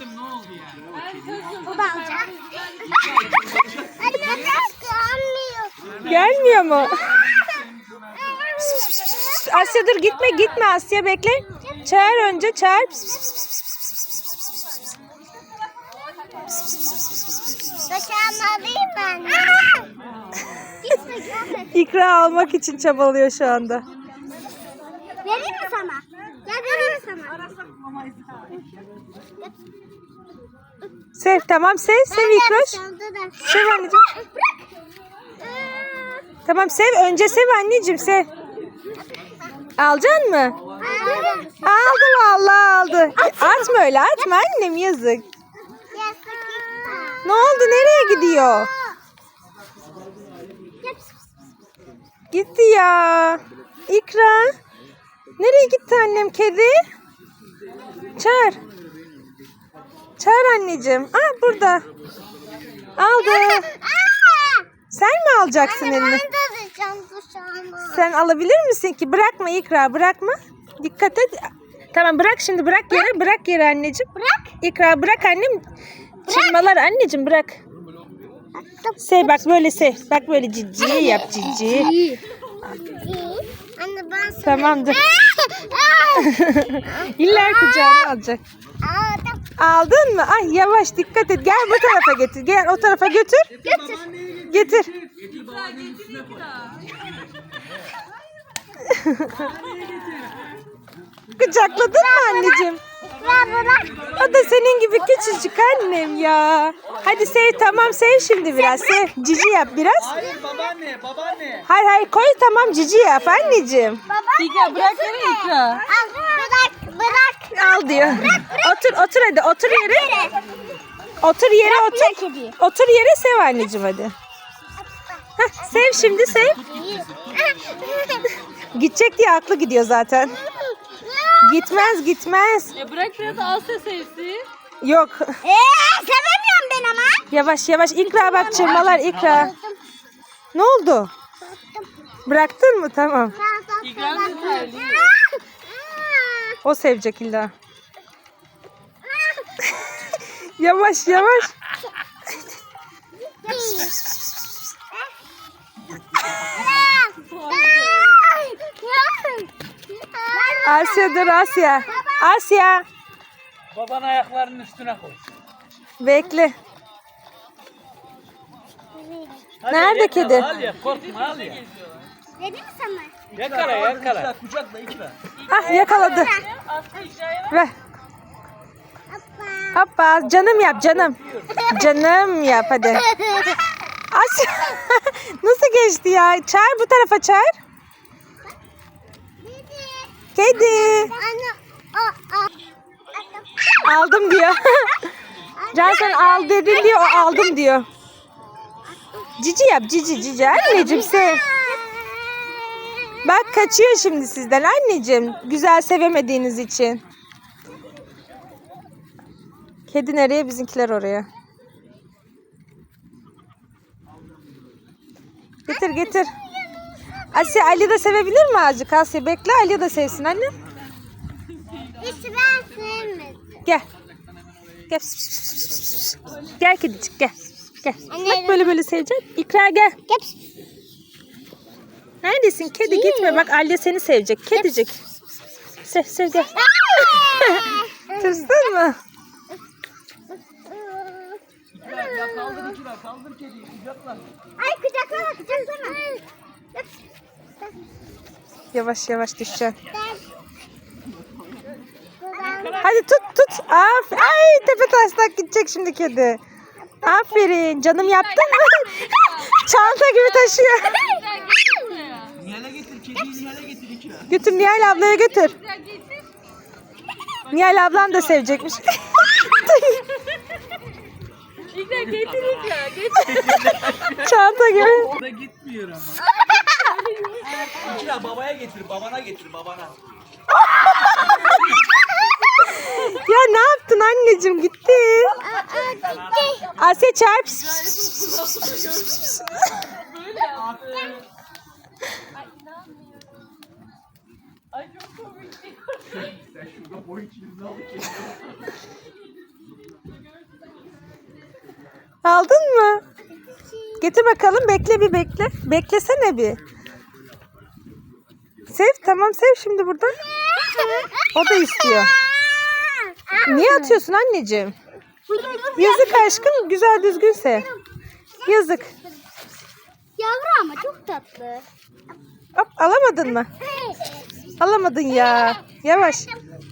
Dedim ne oldu yani? Bu da alacak. Anne başka almıyor. Gelmiyor mu? Asya dur gitme gitme Asya bekle. Çağır önce çağır. Bacağımı alayım ben. İkra almak için çabalıyor şu anda. Vereyim mi sana? Gel vereyim sana? Sev tamam sev sev İkroş. Sev anneciğim. Tamam sev önce sev anneciğim sev. Alacaksın mı? Aldı vallahi aldı. Atma öyle atma annem yazık. Ne oldu nereye gidiyor? Gitti ya. İkra. Nereye gitti annem kedi? Çağır. Çağır anneciğim. Ah burada. Aldı. Sen mi alacaksın Anne elini? ben de alacağım bıçağımı. Sen alabilir misin ki? Bırakma İkra bırakma. Dikkat et. Tamam bırak şimdi bırak yere bırak yere anneciğim. Bırak. İkra bırak annem. Çırmalar anneciğim bırak. Sev bak böyle sev. Bak böyle cici yap cici. Anne ben sana... Tamamdır. İlla kucağına alacak. Aldım. Aldın mı? Ay yavaş dikkat et. Gel bu tarafa getir. Gel o tarafa götür. Getir. Kucakladın mı anneciğim? O da senin gibi küçücük annem ya. Hadi sev tamam sev şimdi biraz. Sev. Cici yap biraz. Hayır babaanne babaanne. Hayır hayır koy tamam cici yap anneciğim. Baba. İkra bırak yere İkra. Al bırak bırak. Al diyor. Otur otur hadi otur yere. Otur yere otur. Otur yere sev anneciğim hadi. Heh, sev şimdi sev. Gidecek diye aklı gidiyor zaten. Gitmez gitmez. Ya bırak biraz Asya sevsin. Yok. Eee sevemiyorum ben ama. Yavaş yavaş ikra bak çırmalar ikra. Ne oldu? Bıraktın mı? Tamam. İkram da terliyor. O sevecek illa. yavaş yavaş. Asya dur Asya. Asya. Baban ayaklarının üstüne koy. Bekle. Hadi Nerede yakala, kedi? Al ya korkma al ya. Dedim mi sana? Yakala yakala. Kucakla ikra. Ah yakaladı. Ver. Hoppa canım yap canım. Canım yap hadi. Asya. Nasıl geçti ya? Çağır bu tarafa çağır. O. Aldım diyor. Can sen al dedin diyor o aldım diyor. Cici yap cici cici anneciğim sev. Bak kaçıyor şimdi sizden anneciğim. Güzel sevemediğiniz için. Kedi nereye bizimkiler oraya. Getir getir. Asya Ali de sevebilir mi azıcık Asya? Bekle Ali de sevsin anne. Hiç ben sevmedim. Gel. Gel. Gel kedicik gel. Gel. Bak böyle böyle seveceksin. İkra gel. Gel. Neredesin kedi gitme bak Alya seni sevecek. Kedicik. Sev sev gel. Tırstın mı? Ya kaldır ikra kaldır kediyi kucakla. Ay kucaklama kucaklama. Yavaş yavaş düşeceksin. Hadi tut tut. Af Ay tepe taslak gidecek şimdi kedi. Aferin. Canım yaptın mı? Çanta gibi taşıyor. Nihal'e getir kediyi Nihal'e getir ikra. Götür Nihal ablaya götür. Nihal ablan da sevecekmiş. İkra getir. Getir. Çanta gibi. O da gitmiyor ama. İkra babaya getir babana getir babana. Ya ne yaptın anneciğim gitti. Aa, gitti. Asya çarp. Ay çok komik. Sen şurada boy. Aldın mı? Getir bakalım. Bekle bir bekle. Beklesene bir. Sev tamam sev şimdi buradan. O da istiyor. Niye atıyorsun anneciğim? Yazık aşkım. Güzel düzgün sev. Yazık. Yavru ama çok tatlı. Hop alamadın mı? Alamadın ya. Yavaş.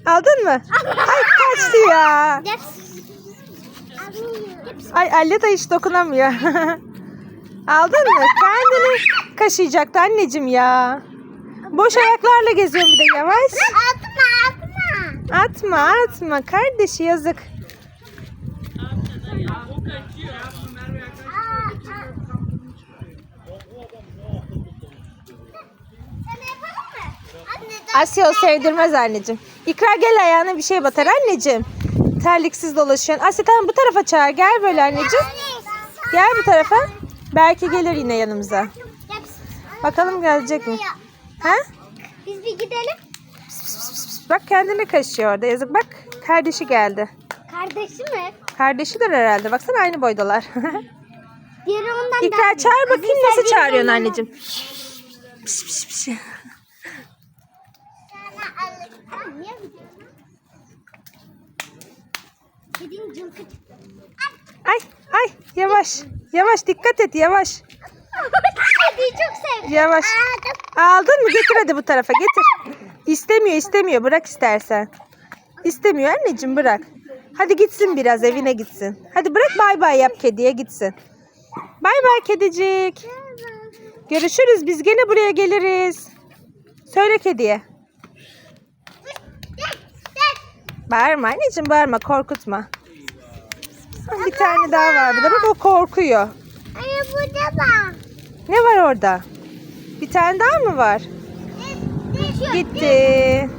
Aldın mı? Ay kaçtı ya. Ay de hiç dokunamıyor. Aldın mı? Kendini kaşıyacaktı anneciğim ya. Boş ayaklarla geziyorum bir de yavaş. Atma atma. Atma atma kardeşi yazık. Asya o sevdirmez anneciğim. İkra gel ayağına bir şey batar anneciğim. Terliksiz dolaşıyorsun. Asya tamam bu tarafa çağır. Gel böyle anneciğim. Gel bu tarafa. Belki gelir yine yanımıza. Bakalım gelecek mi? Ha? Biz bir gidelim. Bak kendini kaşıyor orada yazık. Bak kardeşi geldi. Kardeşi mi? Kardeşidir herhalde. Baksana aynı boydalar. Diğeri ondan daha İkra büyük. çağır bakayım Bizim nasıl çağırıyorsun anneciğim. Niye gidiyorsun? Kedinin cılkı çıktı. Ay ay yavaş. Yavaş dikkat et yavaş. Kediyi çok sevdim. Yavaş. Aa, Aldın mı? Getir hadi bu tarafa getir. İstemiyor istemiyor. Bırak istersen. İstemiyor anneciğim bırak. Hadi gitsin biraz evine gitsin. Hadi bırak bay bay yap kediye gitsin. Bay bay kedicik. Görüşürüz. Biz gene buraya geliriz. Söyle kediye. Bağırma anneciğim bağırma korkutma. Bir tane daha var burada. Bak o korkuyor. Anne burada bak. Ne var orada? Bir tane daha mı var? Gitti.